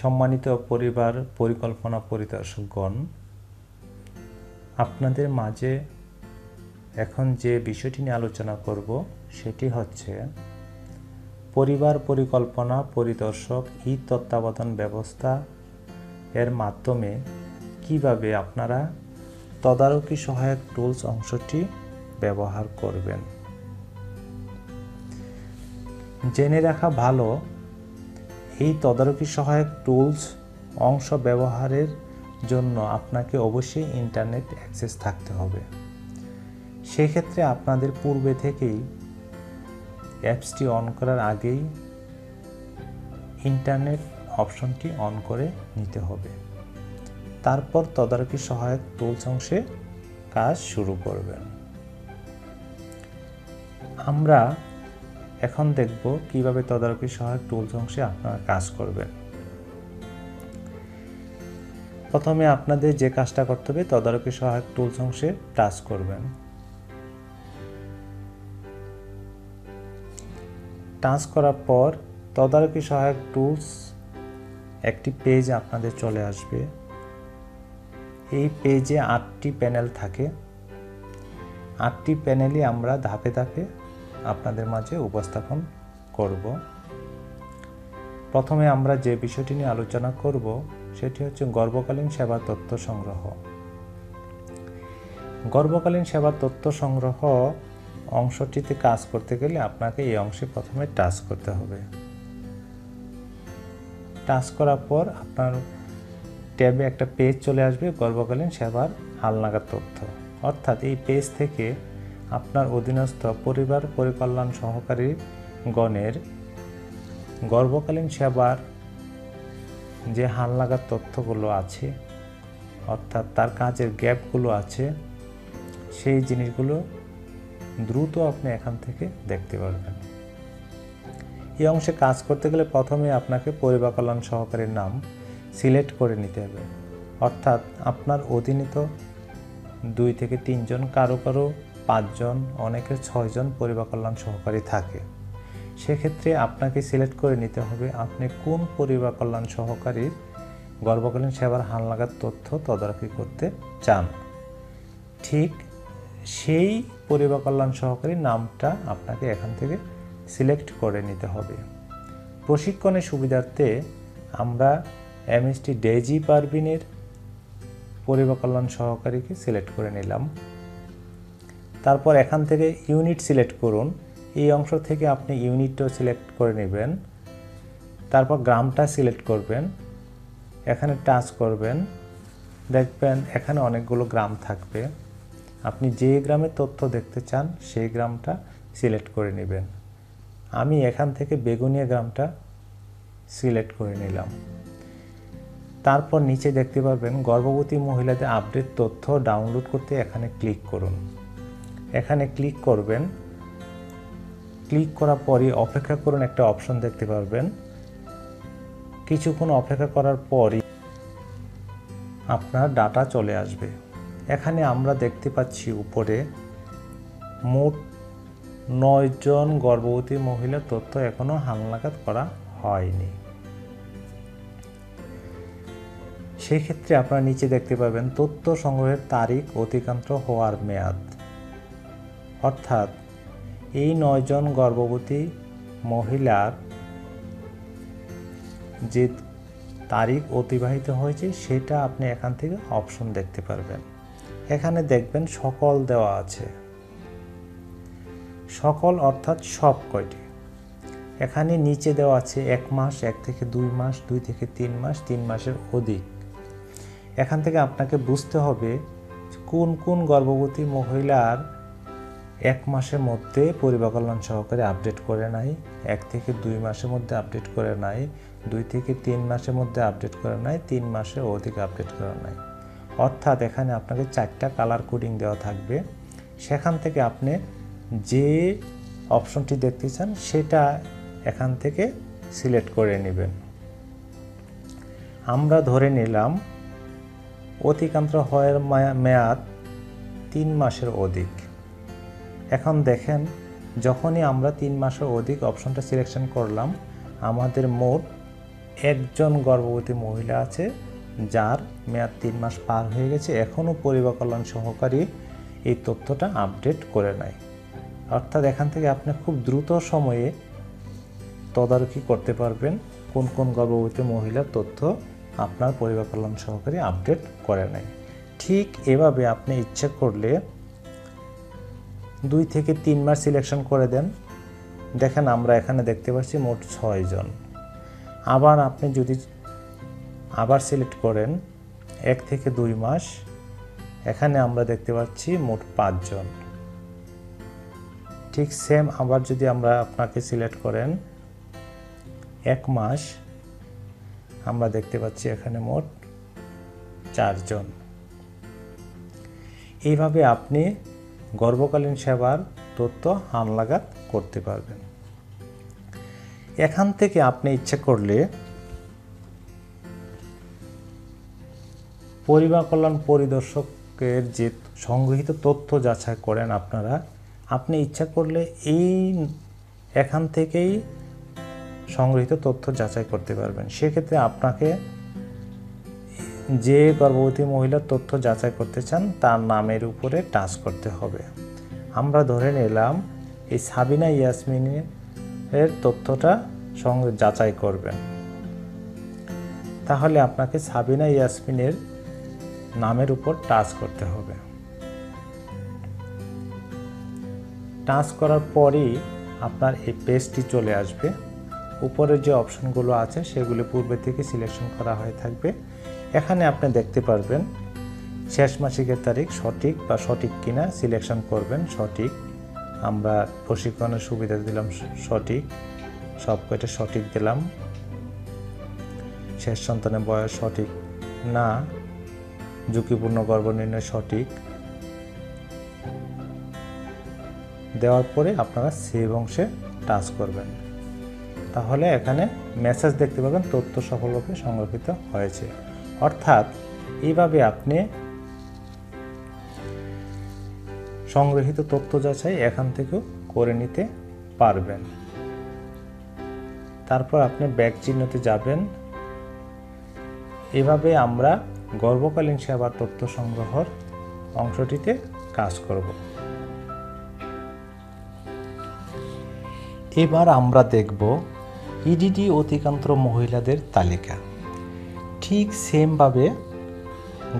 সম্মানিত পরিবার, পরিকল্পনা পরিদর্শকগণ, আপনাদের মাঝে এখন যে বিষয়টি নিয়ে আলোচনা করব সেটি হচ্ছে পরিবার পরিকল্পনা পরিদর্শক ই তত্ত্বাবধান ব্যবস্থা এর মাধ্যমে কীভাবে আপনারা তদারকি সহায়ক টুলস অংশটি ব্যবহার করবেন। জেনে রাখা ভালো এই তদারকি সহায়ক টুলস অংশ ব্যবহারের জন্য আপনাকে অবশ্যই ইন্টারনেট অ্যাক্সেস থাকতে হবে। সেক্ষেত্রে আপনাদের পূর্বে থেকেই অ্যাপসটি অন করার আগেই ইন্টারনেট অপশনটি অন করে নিতে হবে। তারপর তদারকি সহায়ক টুলস অংশে কাজ শুরু করবেন। আমরা এখন দেখব কীভাবে তদারকি সহায়ক টুলস অংশে আপনারা কাজ করবেন। প্রথমে আপনাদের যে কাজটা করতে হবে তদারকি সহায়ক টুলস অংশে টাচ করবেন। টাচ করার পর তদারকি সহায়ক টুলস একটি পেজ আপনাদের চলে আসবে। এই পেজে আটটি প্যানেল থাকে। আটটি প্যানেলই আমরা ধাপে ধাপে আপনাদের মাঝে উপস্থাপন করব। প্রথমে আমরা যে বিষয়টি নিয়ে আলোচনা করব, সেটি হচ্ছে গর্ভকালীন সেবা তথ্য সংগ্রহ। গর্ভকালীন সেবা তথ্য সংগ্রহ অংশটিতে কাজ করতে গেলে আপনাকে এই অংশে প্রথমে টাচ করতে হবে। টাচ করার পর আপনার ট্যাবে একটা পেজ চলে আসবে, গর্ভকালীন সেবার হালনাগাদ তথ্য। অর্থাৎ এই পেজ থেকে আপনার অধীনস্থ পরিবার পরিকল্যাণ সহকারী গণের গর্ভকালীন সেবার যে হালনাগাদ তথ্যগুলো আছে, অর্থাৎ তার কাজের গ্যাপগুলো আছে, সেই জিনিসগুলো দ্রুত আপনি এখান থেকে দেখতে পারবেন। এই অংশে কাজ করতে গেলে প্রথমে আপনাকে পরিবার কল্যাণ সহকারীর নাম সিলেক্ট করে নিতে হবে। অর্থাৎ আপনার অধীনিত দুই থেকে তিনজন কারও কারও পাঁচজন অনেকের ছয়জন পরিবার কল্যাণ সহকারী থাকে। সেক্ষেত্রে আপনাকে সিলেক্ট করে নিতে হবে আপনি কোন পরিবার কল্যাণ সহকারীর গর্ভকালীন সেবার হালনাগাদ তথ্য তদারকি করতে চান। ঠিক সেই পরিবার কল্যাণ সহকারী নামটা আপনাকে এখান থেকে সিলেক্ট করে নিতে হবে। প্রশিক্ষণের সুবিধার্থে আমরা এমএসটি ডেজি পারবিনের পরিবার কল্যাণ সহকারীকে সিলেক্ট করে নিলাম। তারপর এখান থেকে ইউনিট সিলেক্ট করুন। এই অংশ থেকে আপনি ইউনিটটাও সিলেক্ট করে নেবেন। তারপর গ্রামটা সিলেক্ট করবেন। এখানে টাচ করবেন। দেখবেন এখানে অনেকগুলো গ্রাম থাকবে। আপনি যে গ্রামের তথ্য দেখতে চান, সেই গ্রামটা সিলেক্ট করে নেবেন। আমি এখান থেকে বেগুনিয়া গ্রামটা সিলেক্ট করে নিলাম। তারপর নিচে দেখতে পারবেন, গর্ভবতী মহিলাদের আপডেট তথ্য ডাউনলোড করতে এখানে ক্লিক করুন। এখানে ক্লিক করবেন। ক্লিক করার পরই অপেক্ষা করুন একটা অপশন দেখতে পারবেন। কিছুক্ষণ অপেক্ষা করার পরই আপনার ডাটা চলে আসবে। এখানে আমরা দেখতে পাচ্ছি উপরে মোট নয়জন গর্ভবতী মহিলার তথ্য এখনও হালনাগাদ করা হয়নি। সেক্ষেত্রে আপনারা নিচে দেখতে পাবেন তথ্য সংগ্রহের তারিখ অতিক্রান্ত হওয়ার মেয়াদ। অর্থাৎ এই নয়জন গর্ভবতী মহিলার যে তারিখ অতিবাহিত হয়েছে, সেটা আপনি এখান থেকে অপশন দেখতে পারবেন। এখানে দেখবেন সকল দেওয়া আছে। সকল অর্থাৎ সব কয়টি? এখানে নিচে দেওয়া আছে এক মাস, এক থেকে দুই মাস, দুই থেকে তিন মাস, তিন মাসের অধিক। এখান থেকে আপনাকে বুঝতে হবে কোন কোন গর্ভবতী মহিলার এক মাসের মধ্যে পরিবার কল্যাণ সহকারে আপডেট করে নাই, এক থেকে দুই মাসের মধ্যে আপডেট করে নাই, দুই থেকে তিন মাসের মধ্যে আপডেট করে নাই, তিন মাসের অধিক আপডেট করে নাই। অর্থাৎ এখানে আপনাকে চারটা কালার কোডিং দেওয়া থাকবে। সেখান থেকে আপনি যে অপশনটি দেখতে চান সেটা এখান থেকে সিলেক্ট করে নেবেন। আমরা ধরে নিলাম অতিক্রান্ত হওয়ার মেয়াদ তিন মাসের অধিক। এখন দেখেন, যখনই আমরা তিন মাসের অধিক অপশনটা সিলেকশন করলাম, আমাদের মোট একজন গর্ভবতী মহিলা আছে, যার মেয়াদ তিন মাস পার হয়ে গেছে, এখনও পরিবার কল্যাণ সহকারী এই তথ্যটা আপডেট করে নাই অর্থাৎ এখান থেকে আপনি খুব দ্রুত সময়ে তদারকি করতে পারবেন কোন কোন গর্ভবতী মহিলার তথ্য আপনার পরিবার কল্যাণ সহকারী আপডেট করে নেয়। ঠিক এভাবে আপনি ইচ্ছে করলে দুই থেকে তিন মাস সিলেকশন করে দেন। দেখেন আমরা এখানে দেখতে পাচ্ছি মোট ছয় জন। আবার আপনি যদি আবার সিলেক্ট করেন, এক থেকে দুই মাস, এখানে আমরা দেখতে পাচ্ছি মোট পাঁচজন ঠিক সেম আবার যদি আমরা আপনাকে সিলেক্ট করেন, এক মাস, আমরা দেখতে পাচ্ছি এখানে মোট চারজন এইভাবে আপনি গর্ভকালীন সেবার তথ্য হানলাগাত করতে পারবেন। এখান থেকে আপনি ইচ্ছে করলে পরিবার কল্যাণ পরিদর্শকের যে সংগৃহীত তথ্য যাচাই করেন আপনারা, আপনি ইচ্ছা করলে এই এখান থেকেই সংগৃহীত তথ্য যাচাই করতে পারবেন। সেক্ষেত্রে আপনাকে যে গর্ভবতী মহিলার তথ্য যাচাই করতে চান, তার নামের উপরে টাচ করতে হবে। আমরা ধরে নিলাম এই সাবিনা ইয়াসমিনের এর তথ্যটা সঙ্গে যাচাই করবেন। তাহলে আপনাকে সাবিনা ইয়াসমিনের নামের উপর টাচ করতে হবে। টাচ করার পরই আপনার এই পেজটি চলে আসবে। উপরের যে অপশনগুলো আছে, সেগুলি পূর্বে থেকে সিলেকশন করা হয়ে থাকবে। এখানে আপনি দেখতে পারবেন শেষ মাসিকের তারিখ সঠিক বা সঠিক কিনা সিলেকশন করবেন সঠিক। আমরা প্রশিক্ষণের সুবিধা দিলাম সঠিক সব কয়টা সঠিক দিলাম। শেষ সন্তানের বয়স সঠিক না, ঝুঁকিপূর্ণ গর্ভনির্ণয় সঠিক। দেওয়ার পরে আপনারা সেভ অংশে টাচ করবেন। তাহলে এখানে মেসেজ দেখতে পাবেন তথ্য সফলভাবে সংরক্ষিত হয়েছে। অর্থাৎ এইভাবে আপনি সংগৃহীত তথ্য যাচাই এখান থেকেও করে নিতে পারবেন। তারপর আপনি ব্যাগ চিহ্নতে যাবেন। এভাবে আমরা গর্ভকালীন সেবার তথ্য সংগ্রহর অংশটিতে কাজ করব। এবার আমরা দেখব ইডিডি অতিকান্ত মহিলাদের তালিকা। ঠিক সেমভাবে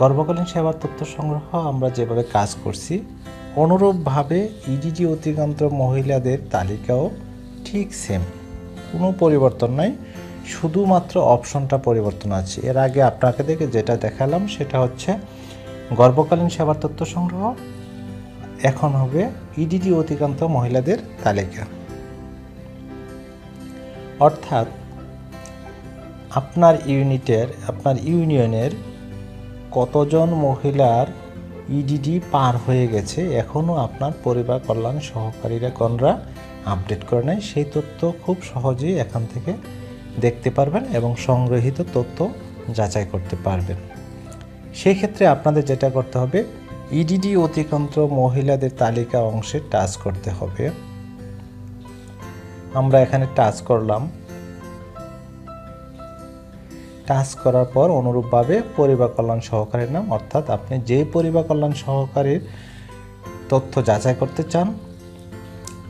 গর্ভকালীন সেবার তথ্য সংগ্রহ আমরা যেভাবে কাজ করছি, অনুরূপভাবে ইডিডি অতিকান্ত মহিলাদের তালিকাও ঠিক সেম কোনো পরিবর্তন নাই, শুধুমাত্র অপশনটা পরিবর্তন আছে। এর আগে আপনাকে দেখে যেটা দেখালাম, সেটা হচ্ছে গর্ভকালীন সেবার তথ্য সংগ্রহ, এখন হবে ইডিডি অতিকান্ত মহিলাদের তালিকা। অর্থাৎ আপনার ইউনিটের, আপনার ইউনিয়নের কতজন মহিলার ইডিডি পার হয়ে গেছে এখনও আপনার পরিবার কল্যাণ সহকারীরা গণরা আপডেট করে নেয়। সেই তথ্য খুব সহজেই এখান থেকে দেখতে পারবেন এবং সংগ্রহীত তথ্য যাচাই করতে পারবেন। সেই ক্ষেত্রে আপনাদের যেটা করতে হবে ইডিডি অতিকন্ত্র মহিলাদের তালিকা অংশে টাচ করতে হবে। আমরা এখানে টাচ করলাম। টাচ করার পর অনুরূপভাবে পরিবার কল্যাণ সহকারীর নাম, অর্থাৎ আপনি যে পরিবার কল্যাণ সহকারীর তথ্য যাচাই করতে চান,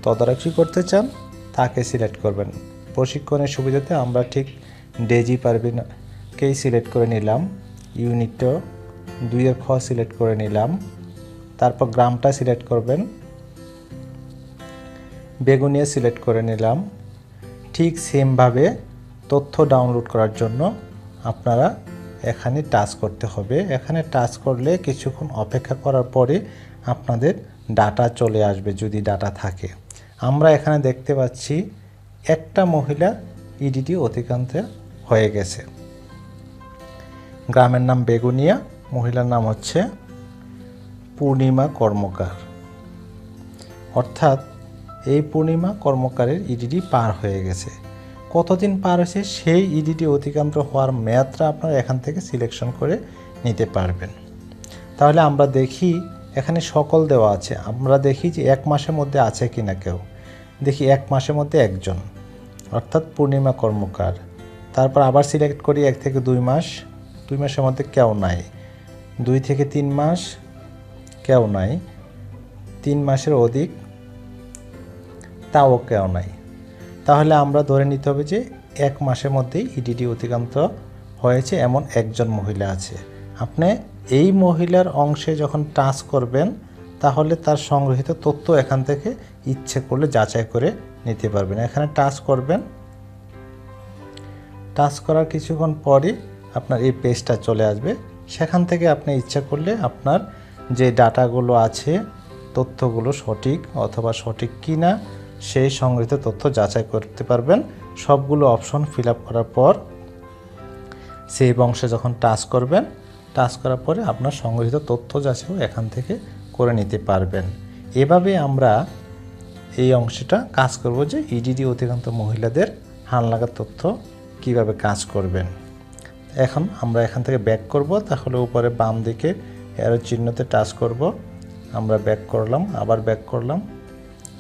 তদারকি করতে চান, তাকে সিলেক্ট করবেন। প্রশিক্ষণের সুবিধাতে আমরা ঠিক ডেজি পারবিনকেই সিলেক্ট করে নিলাম, ইউনিটও দুইয়ের খ সিলেক্ট করে নিলাম, তারপর গ্রামটা সিলেক্ট করবেন, বেগুনিয়া সিলেক্ট করে নিলাম। ঠিক সেমভাবে তথ্য ডাউনলোড করার জন্য আপনারা এখানে টাচ করতে হবে। এখানে টাচ করলে কিছুক্ষণ অপেক্ষা করার পরে আপনাদের ডাটা চলে আসবে যদি ডাটা থাকে। আমরা এখানে দেখতে পাচ্ছি একটা মহিলা ইডিটি অতিক্রান্তে হয়ে গেছে। গ্রামের নাম বেগুনিয়া, মহিলার নাম হচ্ছে পূর্ণিমা কর্মকার। অর্থাৎ এই পূর্ণিমা কর্মকারের ইডিডি পার হয়ে গেছে। কতদিন পার হয়েছে সেই ইডিটি অতিক্রান্ত হওয়ার মেয়াদটা আপনারা এখান থেকে সিলেকশন করে নিতে পারবেন। তাহলে আমরা দেখি এখানে সকল দেওয়া আছে। আমরা দেখি যে এক মাসের মধ্যে আছে কি না কেউ। দেখি এক মাসের মধ্যে একজন। অর্থাৎ পূর্ণিমা কর্মকার। তারপর আবার সিলেক্ট করি এক থেকে দুই মাস। দুই মাসের মধ্যে কেউ নাই। দুই থেকে তিন মাস কেউ নাই। তিন মাসের অধিক তাও কেউ নাই। তাহলে আমরা ধরে নিতে হবে যে এক মাসের মধ্যেই ইডিডি অতিক্রান্ত হয়েছে এমন একজন মহিলা আছে। আপনি এই মহিলার অংশে যখন টাচ করবেন, তাহলে তার সংগৃহীত তথ্য এখান থেকে ইচ্ছে করলে যাচাই করে নিতে পারবেন। এখানে টাচ করবেন। টাচ করার কিছুক্ষণ পরই আপনার এই পেজটা চলে আসবে। সেখান থেকে আপনি ইচ্ছা করলে আপনার যে ডাটাগুলো আছে, তথ্যগুলো সঠিক অথবা সঠিক কি না সেই সংগৃহীত তথ্য যাচাই করতে পারবেন। সবগুলো অপশন ফিল করার পর সেই বংশে যখন টাচ করবেন, টাচ করার পরে আপনার সংগৃহীত তথ্য যাচাইও এখান থেকে করে নিতে পারবেন। এভাবে আমরা এই অংশটা কাজ করব যে ইডিডি অধিকান্ত মহিলাদের হালনাগাদ তথ্য কীভাবে কাজ করবেন। এখন আমরা এখান থেকে ব্যাক করব, তাহলে উপরে বাম দিকে এরো চিহ্নতে টাচ করব। আমরা ব্যাক করলাম, আবার ব্যাক করলাম।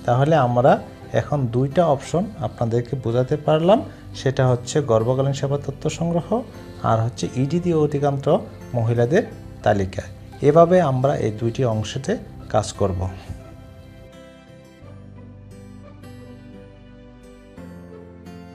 তাহলে আমরা এখন দুইটা অপশন আপনাদেরকে বোঝাতে পারলাম। সেটা হচ্ছে গর্ভকালীন সেবা তথ্য সংগ্রহ আর হচ্ছে ইডিদি অধিকান্ত মহিলাদের তালিকা। এভাবে আমরা এই দুইটি অংশতে কাজ করব।